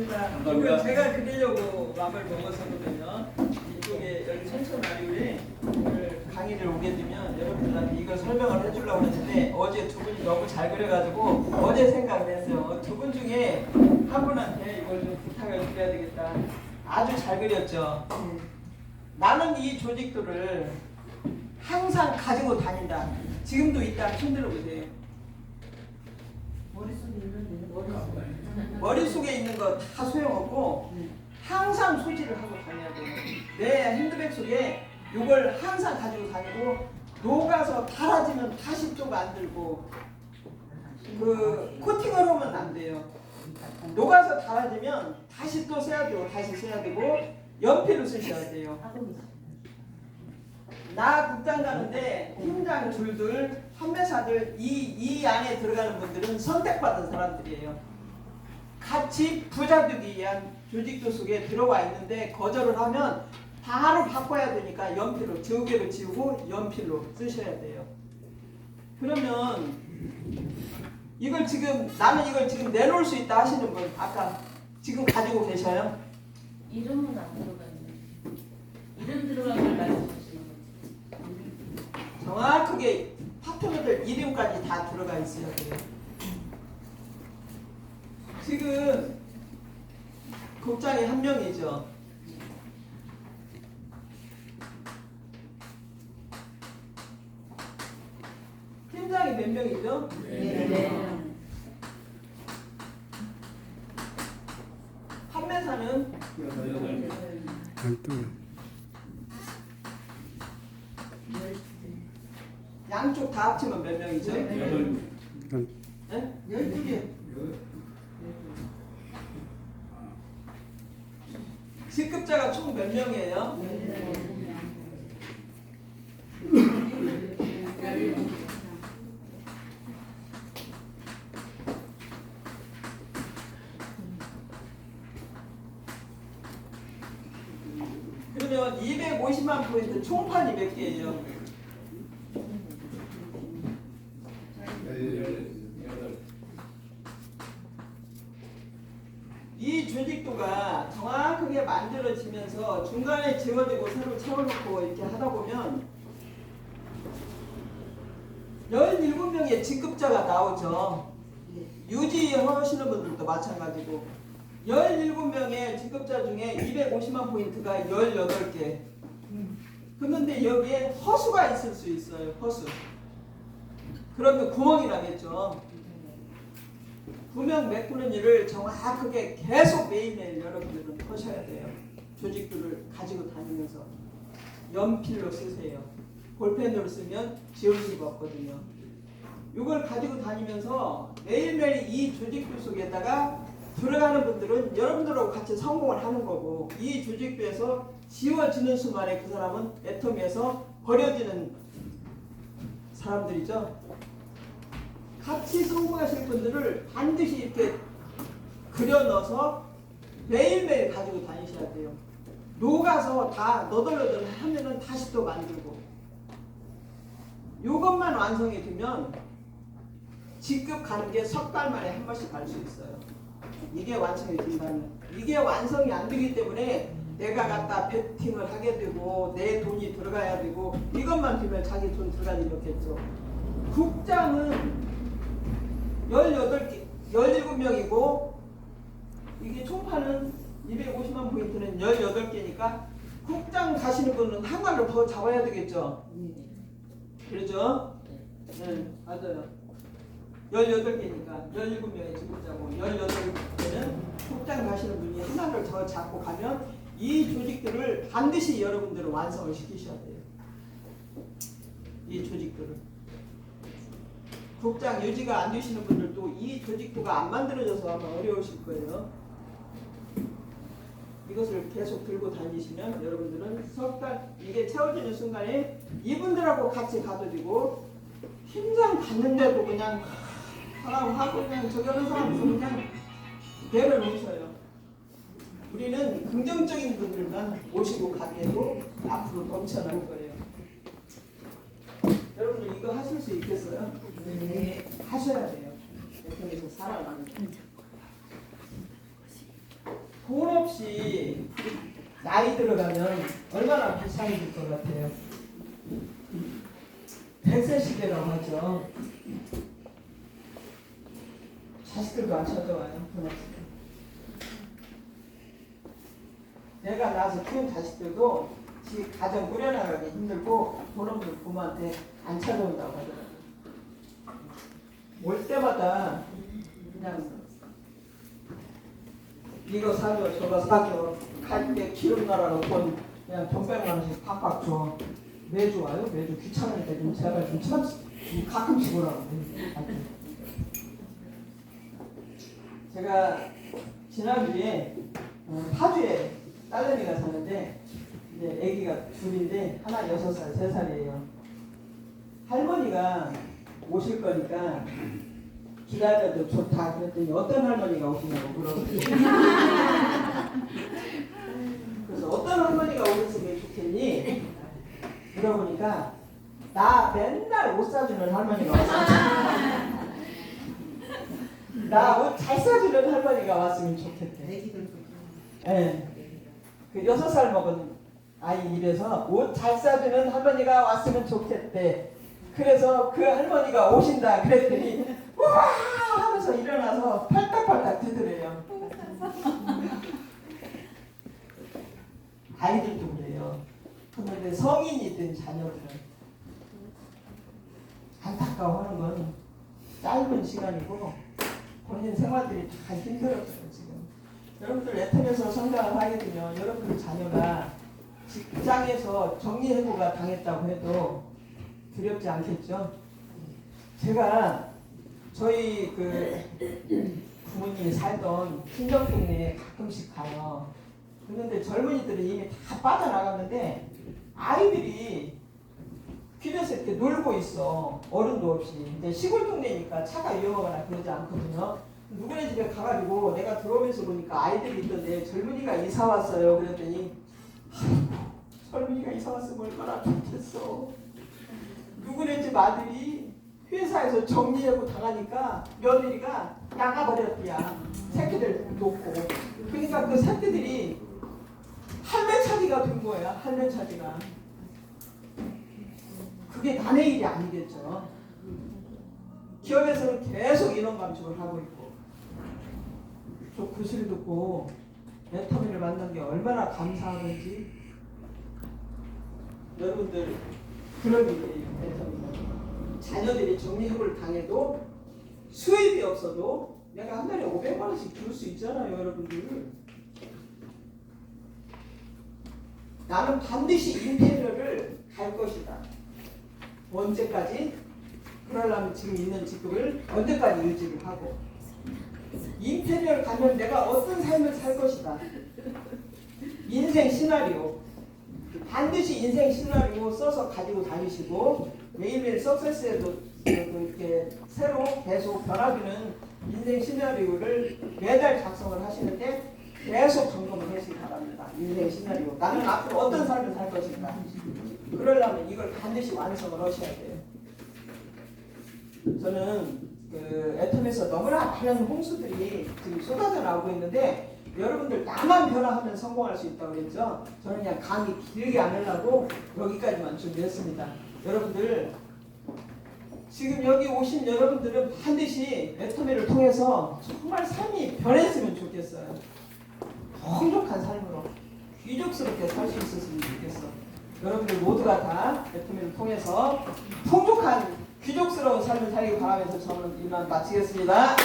고맙습니다. 감사합니다. 이거 제가 그리려고 마음을 먹었었거든요. 이쪽에 여기 천천마리에 오늘 강의를 오게 되면 여러분들한테 이걸 설명을 해주려고 했는데 어제 두 분이 너무 잘 그려가지고 어제 생각을 했어요. 두 분 중에 한 분한테 이걸 좀 부탁을 드려야 되겠다. 아주 잘 그렸죠. 나는 이 조직도를 항상 가지고 다닌다. 지금도 있다. 손들어 보세요. 머릿속에 있는 거 다 소용없고 항상 소지를 하고 다녀야 돼요. 내 핸드백 속에 이걸 항상 가지고 다니고 녹아서 닳아지면 다시 또 만들고 그 코팅을 하면 안 돼요. 녹아서 닳아지면 다시 또 써야 되고 다시 써야 되고 연필로 쓰셔야 돼요. 나 국장 가는데 팀장 줄들 판매사들 이, 이 안에 들어가는 분들은 선택받은 사람들이에요. 같이 부자 되기 위한 조직도 속에 들어와 있는데 거절을 하면 바로 바꿔야 되니까 연필로 지우개로 지우고 연필로 쓰셔야 돼요. 그러면 이걸 지금 나는 이걸 지금 내놓을 수 있다 하시는 분 아까 지금 가지고 계셔요? 이름은 안 들어가 있네. 이름 들어간 걸 말씀하시는 거지. 정확하게 파트너들 이름까지 다 들어가 있어야 돼요. 지금 국장이 한 명이죠. 팀장이 몇 명이죠? 네. 판매사는 열두 양쪽 다 합치면 몇 명이죠? 여덟 네? 12개. 직급자가 총 몇 명이에요? 그러면 250만 포인트 총판이 몇 개예요? 여덟 이 조직도가 정확하게 만들어지면서 중간에 지워지고 새로 채워놓고 이렇게 하다 보면 17명의 직급자가 나오죠. 유지하시는 분들도 마찬가지고 17명의 직급자 중에 250만 포인트가 18개 그런데 여기에 허수가 있을 수 있어요. 허수. 그러면 구멍이 나겠죠. 구명 메꾸는 일을 정확하게 계속 매일매일 여러분들은 하셔야 돼요. 조직들을 가지고 다니면서 연필로 쓰세요. 볼펜으로 쓰면 지울 수가 없거든요. 이걸 가지고 다니면서 매일매일 이 조직도 속에다가 들어가는 분들은 여러분들하고 같이 성공을 하는 거고 이 조직도에서 지워지는 순간에 그 사람은 애터미에서 버려지는 사람들이죠. 같이 성공하실 분들을 반드시 이렇게 그려 넣어서 매일매일 가지고 다니셔야 돼요. 녹아서 다 너덜너덜 하면은 다시 또 만들고. 요것만 완성이 되면 직급 가는 게 석 달 만에 한 번씩 갈 수 있어요. 이게 완성이 된다면. 이게 완성이 안 되기 때문에 내가 갖다 베팅을 하게 되고 내 돈이 들어가야 되고 이것만 되면 자기 돈 들어갈 일이 없겠죠. 국장은 18개, 17명이고 이게 총판은 250만 포인트는 18개니까 국장 가시는 분은 하나를 더 잡아야 되겠죠. 그렇죠? 네, 맞아요. 18개니까 17명의 직급자고 18개는 국장 가시는 분이 하나를 더 잡고 가면 이 조직들을 반드시 여러분들은 완성을 시키셔야 돼요. 이 조직들을. 국장 유지가 안 되시는 분들도 이 조직도가 안 만들어져서 아마 어려우실 거예요. 이것을 계속 들고 다니시면 여러분들은 석달 이게 채워지는 순간에 이분들하고 같이 가도 되고 팀장 갔는데도 그냥 사람 하고 그냥 저기 하는 사람 있으면 그냥 내려놓으셔요. 우리는 긍정적인 분들만 모시고 가게도 앞으로 넘쳐날 거예요. 여러분들 이거 하실 수 있겠어요? 네. 하셔야 돼요. 대통령에서 살아가는. 아이 들어가면 얼마나 비상해질 것 같아요. 100세 시대라고 하죠. 자식들도 안 찾아와요. 내가 낳아서 키운 자식들도 지 가정 꾸려나가기 힘들고 돈 없는 부모한테 안 찾아온다고 하더라고요. 올 때마다 그냥 이거 사줘 저거 사줘 갈때 기름 나라로 돈 그냥 돈 백만 원씩 팍팍 줘. 매주 와요? 매주 귀찮으니까 좀 제발 좀 찾, 좀 가끔씩 오라고. 제가 지난주에 어, 파주에 딸내미가 사는데 이제 아기가 둘인데 하나 여섯 살, 세 살이에요. 할머니가 오실 거니까 기다려도 좋다. 그랬더니 어떤 할머니가 오시냐고 물어보더니 그래서 어떤 할머니가 오셨으면 좋겠니? 물어보니까 나 맨날 옷 사주는 할머니가 왔어. 나옷 잘 사주는 할머니가 왔으면 좋겠대. 예. 그 여섯 살 먹은 아이 입에서 옷 잘 사주는 할머니가 왔으면 좋겠대. 그래서 그 할머니가 오신다 그랬더니 와 하면서 일어나서 팔딱팔딱 뛰더래요. 아이들도 그래요. 그런데 성인이 된 자녀들은 안타까워하는 건 짧은 시간이고 본인 생활들이 다 힘들었어요 지금. 여러분들 애텀에서 성장을 하게 되면 여러분들 자녀가 직장에서 정리해고가 당했다고 해도 두렵지 않겠죠? 제가 저희 그 부모님이 살던 친정 동네에 가끔씩 가요. 그런데 젊은이들은 이미 다 빠져나갔는데 아이들이 길에서 이렇게 놀고 있어. 어른도 없이. 이제 시골 동네니까 차가 위험하거나 그러지 않거든요. 누구네 집에 가가지고 내가 들어오면서 보니까 아이들이 있던데 젊은이가 이사 왔어요. 그랬더니 젊은이가 이사 왔으면 얼마나 좋겠어. 누구네 집 아들이 회사에서 정리하고 당하니까 며느리가 나가버렸대야. 새끼들 놓고. 그러니까 그 새끼들이 할매차기가 된 거야. 할매차기가. 그게 남의 일이 아니겠죠. 기업에서는 계속 인원 감축을 하고 있고. 저 구실 듣고 애터미를 만난 게 얼마나 감사하는지 여러분들 그런 일이에요. 애터미가. 자녀들이 정리해고를 당해도 수입이 없어도 내가 한 달에 500만 원씩 줄 수 있잖아요, 여러분들. 나는 반드시 인테리어를 갈 것이다. 언제까지? 그러려면 지금 있는 직급을 언제까지 유지를 하고 인테리어를 가면 내가 어떤 삶을 살 것이다. 인생 시나리오. 반드시 인생 시나리오 써서 가지고 다니시고 매일매일 석세스에도 이렇게 새로 계속 변화주는 인생 시나리오를 매달 작성을 하시는데 계속 점검을 하시기 바랍니다. 인생 시나리오. 나는 앞으로 어떤 삶을 살 것인가. 그러려면 이걸 반드시 완성을 하셔야 돼요. 저는 그 애텀에서 너무나 많은 홍수들이 지금 쏟아져 나오고 있는데 여러분들 나만 변화하면 성공할 수 있다고 그랬죠? 저는 그냥 강의 길게 안 하려고 여기까지만 준비했습니다. 여러분들 지금 여기 오신 여러분들은 반드시 애터미를 통해서 정말 삶이 변했으면 좋겠어요. 풍족한 삶으로 귀족스럽게 살 수 있었으면 좋겠어. 여러분들 모두가 다 애터미를 통해서 풍족한 귀족스러운 삶을 살기 바라면서 저는 이만 마치겠습니다.